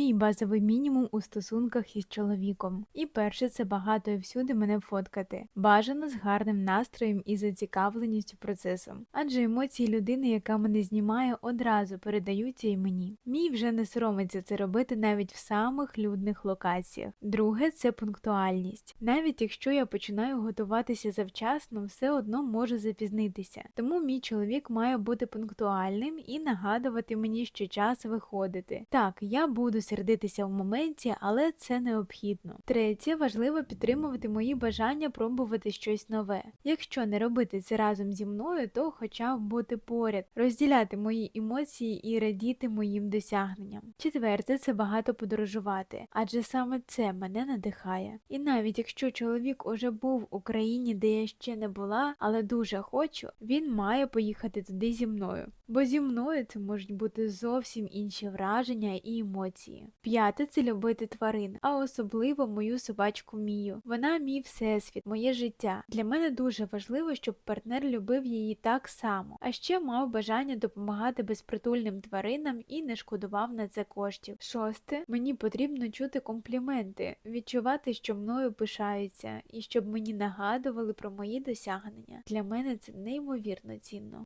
Мій базовий мінімум у стосунках із чоловіком. І перше це багато і всюди мене фоткати. Бажано з гарним настроєм і зацікавленістю процесом. Адже емоції людини, яка мене знімає, одразу передаються і мені. Мій вже не соромиться це робити навіть в самих людних локаціях. Друге це пунктуальність. Навіть якщо я починаю готуватися завчасно, все одно можу запізнитися. Тому мій чоловік має бути пунктуальним і нагадувати мені, що час виходити. Так, я буду сердитися в моменті, але це необхідно. Третє, важливо підтримувати мої бажання пробувати щось нове. Якщо не робити це разом зі мною, то хоча б бути поряд, розділяти мої емоції і радіти моїм досягненням. Четверте, це багато подорожувати, адже саме це мене надихає. І навіть якщо чоловік уже був в Україні, де я ще не була, але дуже хочу, він має поїхати туди зі мною. Бо зі мною це можуть бути зовсім інші враження і емоції. П'яте це любити тварин, а особливо мою собачку Мію. Вона мій всесвіт, моє життя. Для мене дуже важливо, щоб партнер любив її так само, а ще мав бажання допомагати безпритульним тваринам і не шкодував на це коштів. Шосте, мені потрібно чути компліменти, відчувати, що мною пишаються, і щоб мені нагадували про мої досягнення. Для мене це неймовірно цінно.